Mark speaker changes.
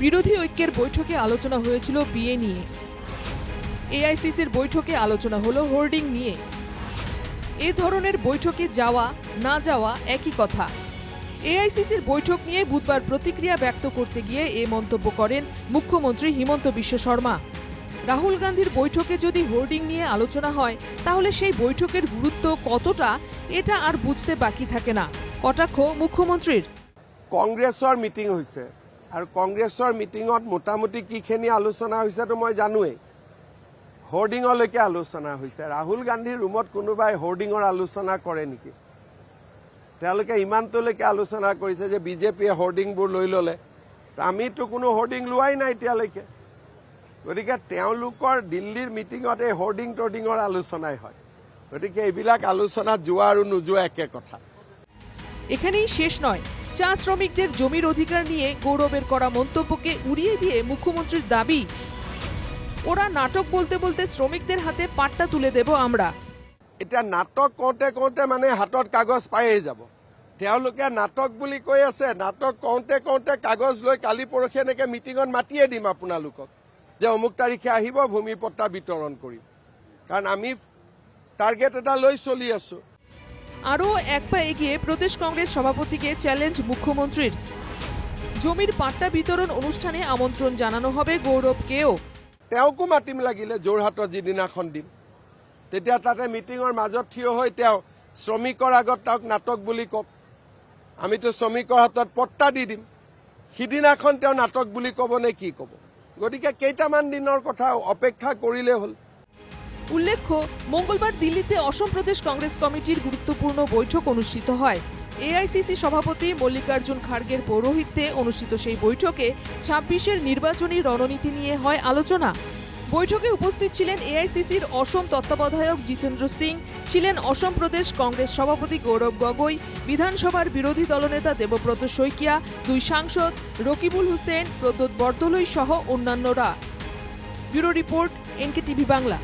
Speaker 1: বিরোধী ঐক্যের বৈঠকে আলোচনা হয়েছিল বিয়ে নিয়ে। এআইসিসির বৈঠকে আলোচনা হলো হোর্ডিং নিয়ে। এ ধরনের বৈঠকে যাওয়া, না যাওয়া একই কথা। এআইসিসির বৈঠক নিয়ে বুধবার প্রতিক্রিয়া ব্যক্ত করতে গিয়ে এ মন্তব্য করেন মুখ্যমন্ত্রী হিমন্ত বিশ্ব শর্মা। রাহুল গান্ধীর বৈঠকে যদি হোর্ডিং নিয়ে আলোচনা হয়, তাহলে সেই বৈঠকের গুরুত্ব কতটা, এটা আর বুঝতে বাকি থাকে না। কটাক্ষ মুখ্যমন্ত্রীর।
Speaker 2: কংগ্ৰেছৰ মিটিং হৈছে। আৰু কংগ্ৰেছৰ মিটিঙত মোটামুটি কিখিনি আলোচনা হৈছেতো মই জানোৱেই। হৰ্ডিঙলৈকে আলোচনা হৈছে। ৰাহুল গান্ধীৰ ৰুমত কোনোবাই হৰ্ডিঙৰ আলোচনা কৰে নেকি? তেওঁলোকে ইমানটোলৈকে আলোচনা কৰিছে যে বিজেপিয়ে হৰ্ডিংবোৰ লৈ ল'লে। আমিতো কোনো হৰ্ডিং লোৱাই নাই এতিয়ালৈকে। গতিকে তেওঁলোকৰ দিল্লীৰ মিটিঙত এই হৰ্ডিং টৰ্ডিঙৰ আলোচনাই হয়। গতিকে এইবিলাক আলোচনাত যোৱা আৰু নোযোৱা একে কথা।
Speaker 1: এখানেই শেষ নয়। চা শ্রমিকদের জমির অধিকার নিয়ে গৌরবের করা মন্তব্যকে উড়িয়ে দিয়ে মুখ্যমন্ত্রীর দাবি। ওরা নাটক বলতে বলতে শ্রমিকদের হাতে পাট্টা তুলে দেব আমরা।
Speaker 2: এতিয়া নাটক কওঁতে কওঁতে মানে হাতত কাগজ পায়েই যাব। তেওঁলোকে নাটক বুলি কৈ আছে, নাটক কওঁতে কওঁতে কাগজ লৈ কালি পৰহি এনেকে মিটিঙত মাতিয়ে দিম আপোনালোকক যে অমুক তাৰিখে আহিব, ভূমি পট্টা বিতৰণ কৰিম। কাৰণ আমি টাৰ্গেট এটা লৈ চলি আছো।
Speaker 1: আরও এক পা এগিয়ে প্রদেশ কংগ্রেস সভাপতিকে চ্যালেঞ্জ মুখ্যমন্ত্রীর। জমির পাট্টা বিতরণ অনুষ্ঠানে আমন্ত্রণ জানানো হবে গৌরবকেও
Speaker 2: তেওঁকো মাতিম লাগিলে যোৰহাটত যিদিনাখন দিম। তেতিয়া তাতে মিটিঙৰ মাজত থিয় হৈ তেওঁ শ্ৰমিকৰ আগত তেওঁক নাটক বুলি কওক। আমিতো শ্ৰমিকৰ হাতত পট্টা দি দিম। সিদিনাখন তেওঁ নাটক বুলি ক'ব নে কি ক'ব? গতিকে কেইটামান দিনৰ কথা অপেক্ষা কৰিলেই হ'ল।
Speaker 1: উল্লেখ্য, মঙ্গলবার দিল্লিতে অসম প্রদেশ কংগ্রেস কমিটির গুরুত্বপূর্ণ বৈঠক অনুষ্ঠিত হয়। এআইসিসি সভাপতি মল্লিকার্জুন খার্গের পৌরোহিত্যে অনুষ্ঠিত সেই বৈঠকে ছাব্বিশের নির্বাচনী রণনীতি নিয়ে হয় আলোচনা। বৈঠকে উপস্থিত ছিলেন এআইসিসির অসম তত্ত্বাবধায়ক জিতেন্দ্র সিং, ছিলেন অসম প্রদেশ কংগ্রেস সভাপতি গৌরব গগৈ, বিধানসভার বিরোধী দলনেতা দেবব্রত শইকিয়া, দুই সাংসদ রকিবুল হোসেন, প্রদ্যোৎ বরদলৈ সহ অন্যান্যরা। Bureau report NK TV Bangla.